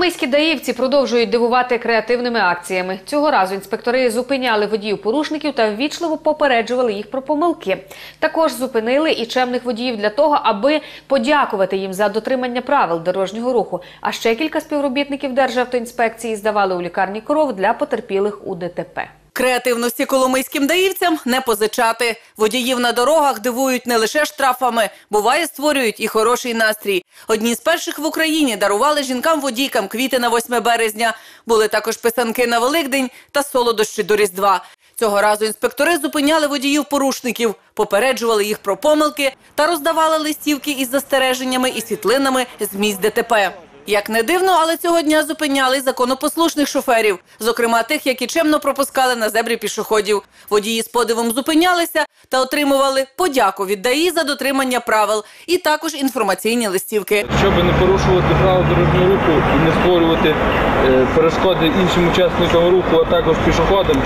Коломийські даївці продовжують дивувати креативними акціями. Цього разу інспектори зупиняли водіїв-порушників та ввічливо попереджували їх про помилки. Також зупинили і чемних водіїв для того, аби подякувати їм за дотримання правил дорожнього руху. А ще кілька співробітників Державтоінспекції здавали у лікарні коров для потерпілих у ДТП. Креативності коломийським даївцям не позичати. Водіїв на дорогах дивують не лише штрафами, буває створюють і хороший настрій. Одні з перших в Україні дарували жінкам-водійкам квіти на 8 березня. Були також писанки на Великдень та солодощі до Різдва. Цього разу інспектори зупиняли водіїв-порушників, попереджували їх про помилки та роздавали листівки із застереженнями і світлинами з місць ДТП. Як не дивно, але цього дня зупиняли й законопослушних шоферів, зокрема тих, які чемно пропускали на зебрі пішоходів. Водії з подивом зупинялися та отримували подяку від ДАІ за дотримання правил і також інформаційні листівки. Щоб не порушувати правила дорожнього руху і не створювати е, перешкоди іншим учасникам руху, а також пішоходам,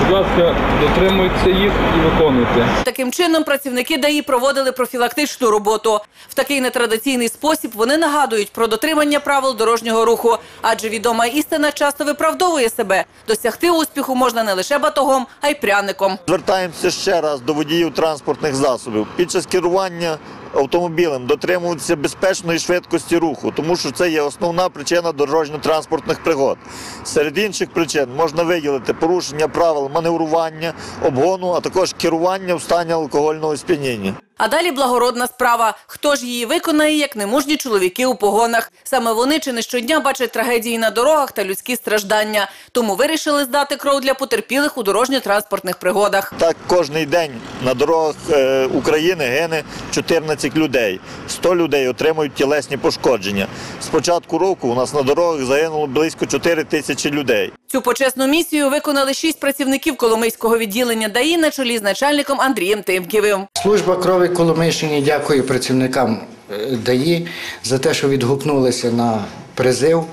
будь ласка, дотримуйтеся їх і виконуйте. Таким чином працівники ДАІ проводили профілактичну роботу. В такий нетрадиційний спосіб вони нагадують про дотримання правил дорожнього руху, адже відома істина часто виправдовує себе. Досягти успіху можна не лише батогом, а й пряником. Звертаємося ще раз до водіїв транспортних засобів. Під час керування автомобілем дотримуватися безпечної швидкості руху, тому що це є основна причина дорожньо-транспортних пригод. Серед інших причин можна виділити порушення правил маневрування, обгону, а також керування в стані алкогольного сп'яніння. А далі благородна справа. Хто ж її виконає, як неможні чоловіки у погонах? Саме вони чи не щодня бачать трагедії на дорогах та людські страждання. Тому вирішили здати кров для потерпілих у дорожньо-транспортних пригодах. Так кожний день на дорогах е, України гине 14 людей. 100 людей отримують тілесні пошкодження. З початку року у нас на дорогах загинуло близько 4 тисячі людей. Цю почесну місію виконали шість працівників Коломийського відділення ДАІ на чолі з начальником Андрієм Тимківим. Служба крові Коломийщині дякує працівникам е, ДАІ за те, що відгукнулися на призив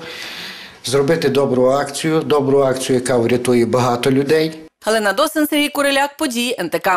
зробити добру акцію, добру акцію, яка врятує багато людей. Галина Досин, Сергій Куриляк, події НТК.